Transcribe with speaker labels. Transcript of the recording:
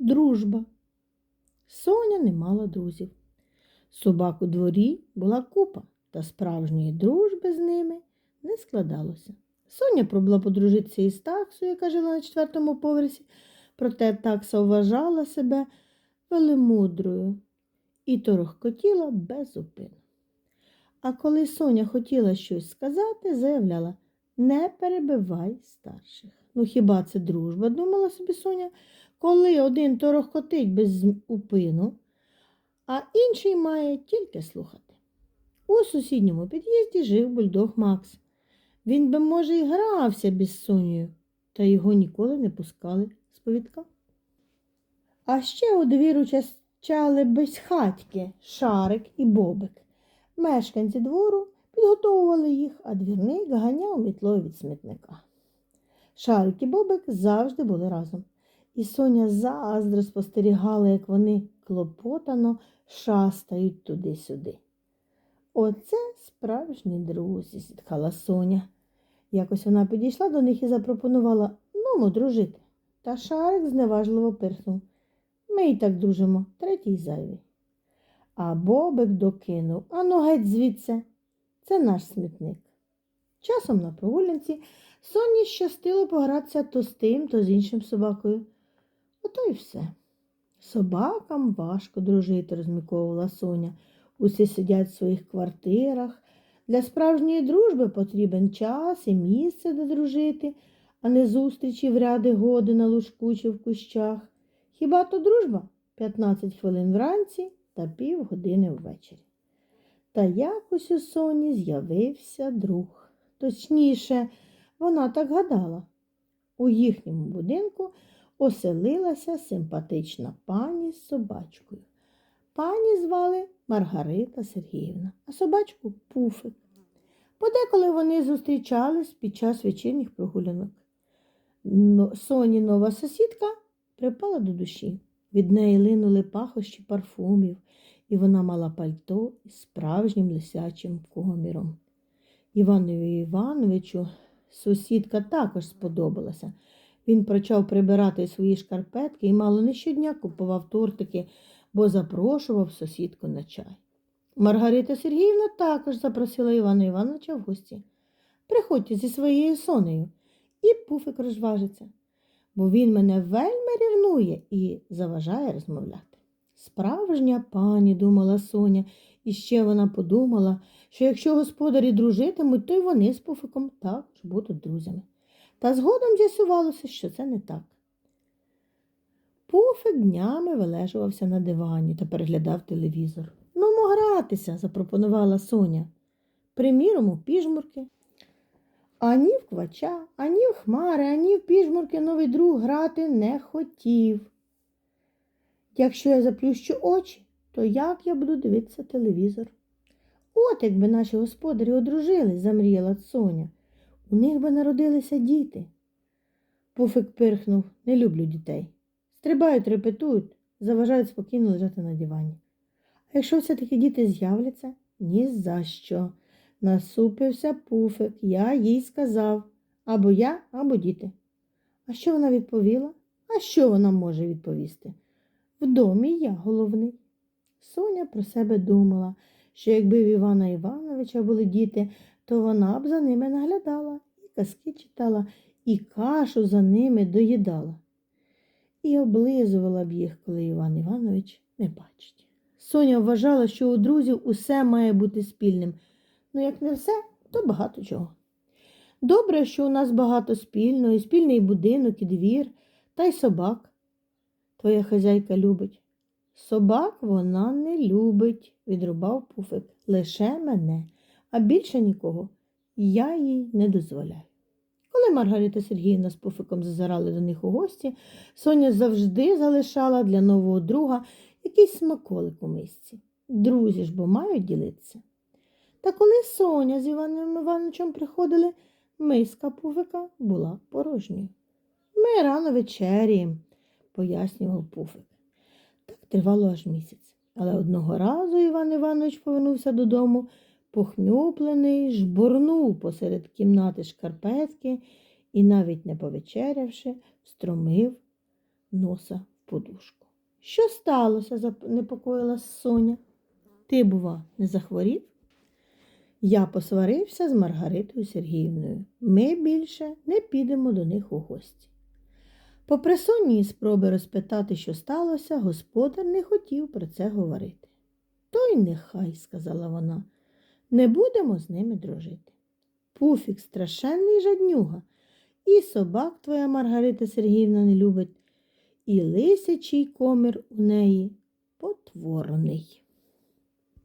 Speaker 1: дружба. Соня не мала друзів. Собак у дворі була купа, та справжньої дружби з ними не складалося. Соня пробула подружитися із таксою, яка жила на четвертому поверсі, проте такса вважала себе велемудрою і торохкотіла без зупину. А коли Соня хотіла щось сказати, заявляла не перебивай старших. Ну хіба це дружба, думала собі Соня, коли один торохкотить без упину, а інший має тільки слухати. У сусідньому під'їзді жив бульдог Макс. Він би, може, і грався без Сонею, та його ніколи не пускали з повідка. А ще у двір учащали безхатьки, шарик і бобик. Мешканці двору підготовували їх, а двірник ганяв мітлою від смітника. Шарик і бобик завжди були разом. І Соня заздро спостерігала, як вони клопотано шастають туди-сюди. Оце справжні друзі, зітхала Соня. Якось вона підійшла до них і запропонувала ну, дружити. Та шарик зневажливо пирхнув. Ми і так дружимо, третій зайвий. А Бобик докинув ану геть звідси. Це наш смітник. Часом на прогулянці Соні щастило погратися то з тим, то з іншим собакою. Ото й все. Собакам важко дружити, розміковувала Соня. Усі сидять в своїх квартирах. Для справжньої дружби потрібен час і місце, де дружити, а не зустрічі в ряди годи на лужку чи в кущах. Хіба то дружба 15 хвилин вранці та півгодини ввечері. Та якось у Соні з'явився друг. Точніше, вона так гадала. У їхньому будинку оселилася симпатична пані з собачкою. Пані звали Маргарита Сергіївна, а собачку Пуфик. Подеколи вони зустрічались під час вечірніх прогулянок. Соні нова сусідка припала до душі. Від неї линули пахощі парфумів, і вона мала пальто із справжнім лисячим коміром. Іванові Івановичу сусідка також сподобалася. Він почав прибирати свої шкарпетки і мало не щодня купував тортики, бо запрошував сусідку на чай. Маргарита Сергіївна також запросила Івана Івановича в гості. Приходьте зі своєю сонею, і пуфик розважиться, бо він мене вельми рівнує і заважає розмовляти. Справжня пані, думала Соня, і ще вона подумала, що якщо господарі дружитимуть, то й вони з пуфиком також будуть друзями. Та згодом з'ясувалося, що це не так. Пуфик днями вилежувався на дивані та переглядав телевізор. Ну, гратися, запропонувала Соня. Приміром, у піжмурки. Ані в квача, ані в хмари, ані в піжмурки новий друг грати не хотів. Якщо я заплющу очі, то як я буду дивитися телевізор? От якби наші господарі одружились, замріяла Соня. У них би народилися діти. Пуфик пирхнув, не люблю дітей. Стрибають, репетують, заважають спокійно лежати на дивані. А якщо все-таки діти з'являться, ні за що. Насупився пуфик, я їй сказав або я, або діти. А що вона відповіла? А що вона може відповісти? В домі я головний. Соня про себе думала, що якби в Івана Івановича були діти, то вона б за ними наглядала, і казки читала, і кашу за ними доїдала. І облизувала б їх, коли Іван Іванович не бачить. Соня вважала, що у друзів усе має бути спільним. Ну, як не все, то багато чого. Добре, що у нас багато спільного, і спільний будинок, і двір, та й собак. Твоя хазяйка любить. Собак вона не любить, відрубав пуфик. Лише мене, а більше нікого. Я їй не дозволяю. Коли Маргарита Сергіївна з пуфиком зазирали до них у гості, Соня завжди залишала для нового друга якийсь смаколик у мисці. Друзі ж бо мають ділитися. Та коли Соня з Іваном Івановичем приходили, миска пуфика була порожньою. Ми рано вечеряємо, пояснював пуфик. Так тривало аж місяць. Але одного разу Іван Іванович повернувся додому, похнюплений, жбурнув посеред кімнати шкарпетки і, навіть не повечерявши, встромив носа в подушку. Що сталося? занепокоїлась Соня. Ти, бува, не захворів? Я посварився з Маргаритою Сергіївною. Ми більше не підемо до них у гості. Попри сонні спроби розпитати, що сталося, господар не хотів про це говорити. То й нехай, сказала вона, не будемо з ними дружити. Пуфік страшенний жаднюга, і собак твоя Маргарита Сергіївна не любить, і лисячий комір у неї потворний.